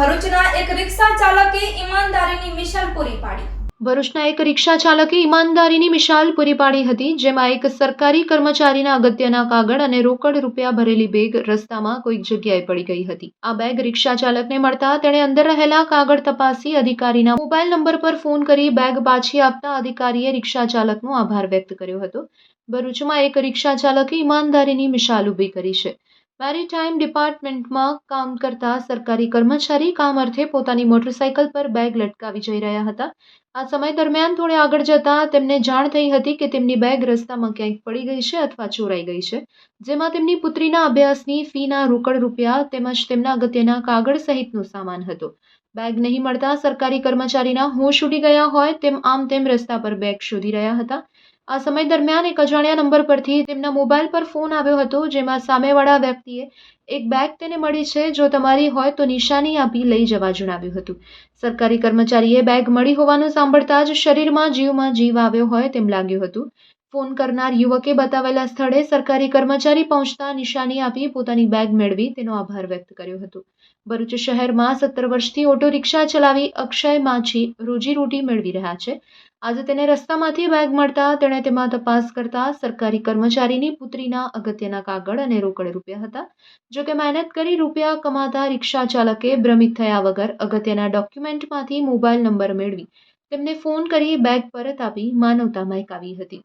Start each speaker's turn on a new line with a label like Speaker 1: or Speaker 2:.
Speaker 1: રિક્ષા ચાલકે ઈમાનદારીની મિશાલ પૂરી પાડી.
Speaker 2: ભરૂચના એક રિક્ષા ચાલકે ઈમાનદારીની મિશાલ પૂરી પાડી હતી, જેમાં એક સરકારી કર્મચારીના અગત્યના કાગળ અને રોકડ રૂપિયા ભરેલી બેગ રસ્તામાં કોઈક જગ્યાએ પડી ગઈ હતી. આ બેગ રિક્ષા ચાલકને મળતા તેણે અંદર રહેલા કાગળ તપાસી અધિકારીના મોબાઈલ નંબર પર ફોન કરી બેગ પાછી આપતા અધિકારીએ રિક્ષા ચાલકનો આભાર વ્યક્ત કર્યો હતો. ભરૂચમાં એક રિક્ષા ચાલકે ઈમાનદારીની મિશાલ ઊભી કરી છે. મેરીટાઈમ ડિપાર્ટમેન્ટમાં કામ કરતા સરકારી કર્મચારી કામ અર્થે પોતાની મોટરસાયકલ પર બેગ લટકાવી જઈ રહ્યા હતા. આ સમય દરમિયાન થોડે આગળ જતા તેમને જાણ થઈ હતી કે તેમની બેગ રસ્તામાં ક્યાંક પડી ગઈ છે અથવા ચોરાઈ ગઈ છે. જેમાં તેમની પુત્રીના અભ્યાસની ફીના રોકડ રૂપિયા તેમજ તેમના અગત્યના કાગળ સહિતનો સામાન હતો. બેગ નહીં મળતા સરકારી કર્મચારીના હોશ ઉડી ગયા હોય તેમ આમ તેમ રસ્તા પર બેગ શોધી રહ્યા હતા. આ સમય દરમિયાન એક અજાણ્યા નંબર પરથી તેમના મોબાઈલ પર ફોન આવ્યો હતો, જેમાં સામેવાળા વ્યક્તિએ એક બેગ તેને મળી છે, જો તમારી હોય તો નિશાની આપી લઈ જવા જણાવ્યું હતું. સરકારી કર્મચારીએ બેગ મળી હોવાનું સાંભળતા જ શરીરમાં જીવમાં જીવ આવ્યો હોય તેમ લાગ્યું હતું. ફોન કરનાર યુવકે બતાવેલા સ્થળે સરકારી કર્મચારી પહોંચતા નિશાની આપી પોતાની બેગ મેળવી તેનો આભાર વ્યક્ત કર્યો હતો. ભરૂચ શહેરમાં સત્તર વર્ષથી ઓટો રિક્ષા ચલાવી અક્ષય માછી રોજીરોટી મેળવી રહ્યા છે. આજે તેને રસ્તામાંથી બેગ મળતા તેણે તેમાં તપાસ કરતા સરકારી કર્મચારીની પુત્રીના અગત્યના કાગળ અને રોકડ રૂપિયા હતા. જો કે મહેનત કરી રૂપિયા કમાતા રિક્ષા ચાલકે ભ્રમિત થયા વગર અગત્યના ડોક્યુમેન્ટમાંથી મોબાઈલ નંબર મેળવી તેમને ફોન કરી બેગ પરત આપી માનવતા મહેકાવી હતી.